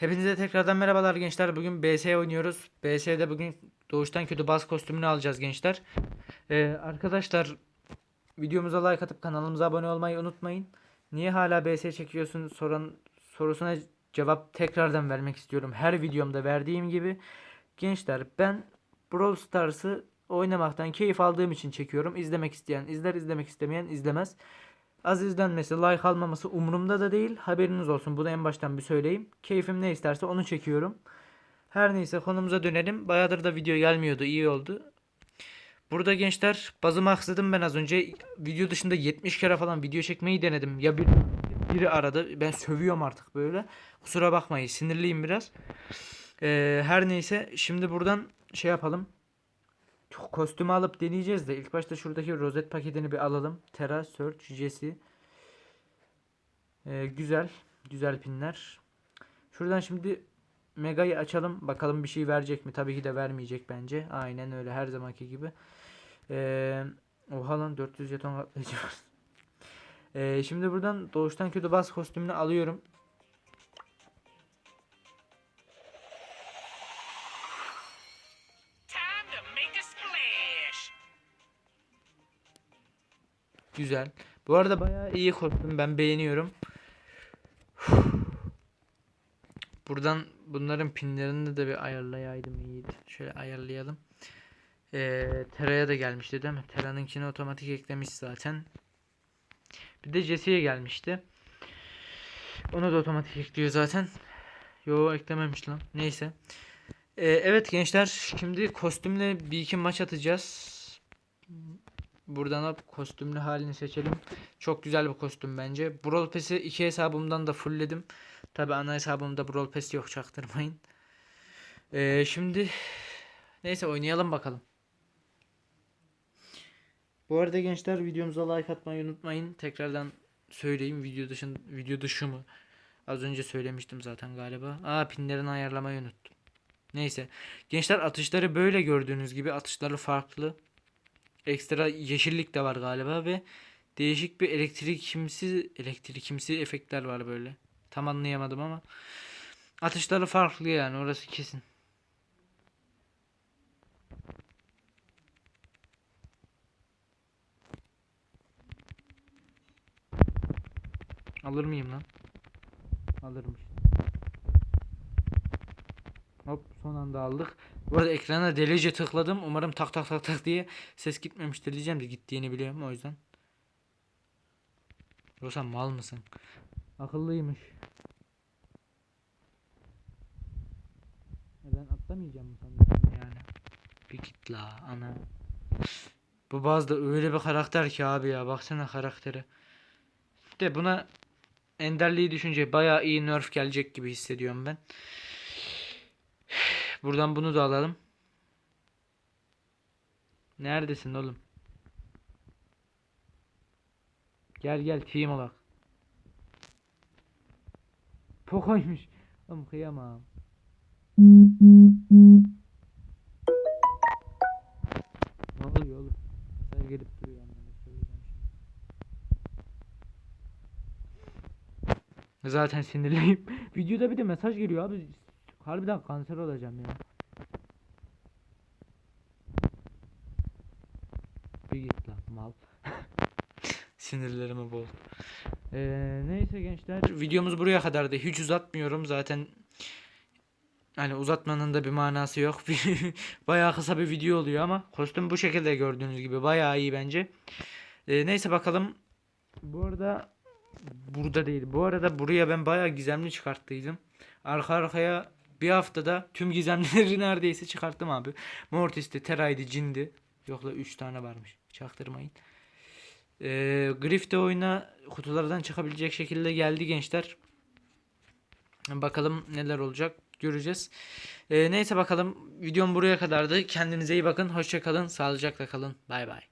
Hepinize tekrardan merhabalar gençler. Bugün BS oynuyoruz. BS'de bugün doğuştan kötü baz kostümünü alacağız gençler. Ee, arkadaşlar videomuza like atıp kanalımıza abone olmayı unutmayın. Niye hala BS çekiyorsun soran sorusuna cevap tekrardan vermek istiyorum. Her videomda verdiğim gibi. Gençler ben Brawl Stars'ı oynamaktan keyif aldığım için çekiyorum. İzlemek isteyen izler, izlemek istemeyen izlemez. Az izlenmesi, like almaması umurumda da değil. Haberiniz olsun. Bunu en baştan bir söyleyeyim. Keyfim ne isterse onu çekiyorum. Her neyse konumuza dönelim. Bayağıdır da video gelmiyordu. iyi oldu. Burada gençler bazımı aksadım ben az önce. Video dışında 70 kere falan video çekmeyi denedim. Ya bir, biri aradı. Ben sövüyorum artık böyle. Kusura bakmayın. Sinirliyim biraz. Ee, her neyse. Şimdi buradan şey yapalım. Kostümü alıp deneyeceğiz de ilk başta şuradaki rozet paketini bir alalım. Terra, Search, Jesse. Ee, güzel. Güzel pinler. Şuradan şimdi Mega'yı açalım. Bakalım bir şey verecek mi? Tabii ki de vermeyecek bence. Aynen öyle her zamanki gibi. Ee, oha lan 400 jeton katlayıcı. Ee, şimdi buradan doğuştan kötü bas kostümünü alıyorum. Güzel. Bu arada bayağı iyi kostüm. Ben beğeniyorum. Buradan bunların pinlerini de bir ayarlayaydım iyiydi. Şöyle ayarlayalım. Ee, Tera'ya da gelmişti değil mi? Tera'nınkini otomatik eklemiş zaten. Bir de Jesse'ye gelmişti. Onu da otomatik ekliyor zaten. Yo eklememiş lan. Neyse. Ee, evet gençler şimdi kostümle bir iki maç atacağız. Buradan hop kostümlü halini seçelim. Çok güzel bir kostüm bence. Brawl Pass'i iki hesabımdan da fullledim. Tabi ana hesabımda Brawl Pass yok çaktırmayın. Ee, şimdi neyse oynayalım bakalım. Bu arada gençler videomuza like atmayı unutmayın. Tekrardan söyleyeyim video dışın video dışı mı? Az önce söylemiştim zaten galiba. Aa pinlerini ayarlamayı unuttum. Neyse. Gençler atışları böyle gördüğünüz gibi atışları farklı. Ekstra yeşillik de var galiba ve değişik bir elektrikimsi elektrikimsi efektler var böyle. Tam anlayamadım ama atışları farklı yani orası kesin. Alır mıyım lan? Alırmış. Hop son anda aldık. Bu arada ekrana delice tıkladım. Umarım tak tak tak tak diye ses gitmemiştir diyeceğim de gittiğini biliyorum o yüzden. Yoksa mal mısın? Akıllıymış. E ben atlamayacağım mı sanıyorsun yani? Bir git la ana. Bu bazda öyle bir karakter ki abi ya baksana karaktere. De buna Enderliği düşünce bayağı iyi nerf gelecek gibi hissediyorum ben. Buradan bunu da alalım. Neredesin oğlum? Gel gel team olak. Poco'ymuş. Oğlum kıyamam. Ne oluyor oğlum? Mesaj gelip duruyor. Zaten sinirliyim. Videoda bir de mesaj geliyor abi. Harbiden kanser olacağım ya. Bir git lan mal. Sinirlerimi bol. Ee, neyse gençler videomuz buraya kadardı. Hiç uzatmıyorum zaten. Hani uzatmanın da bir manası yok. bayağı kısa bir video oluyor ama kostüm bu şekilde gördüğünüz gibi bayağı iyi bence. Ee, neyse bakalım. Bu arada burada değil. Bu arada buraya ben bayağı gizemli çıkarttıydım. Arka arkaya bir haftada tüm gizemleri neredeyse çıkarttım abi. Mortis'ti, Terra'ydı, Cin'di. Yok la 3 tane varmış. Çaktırmayın. Ee, Griff de oyuna kutulardan çıkabilecek şekilde geldi gençler. Bakalım neler olacak göreceğiz. Ee, neyse bakalım videom buraya kadardı. Kendinize iyi bakın. Hoşça kalın. Sağlıcakla kalın. Bay bay.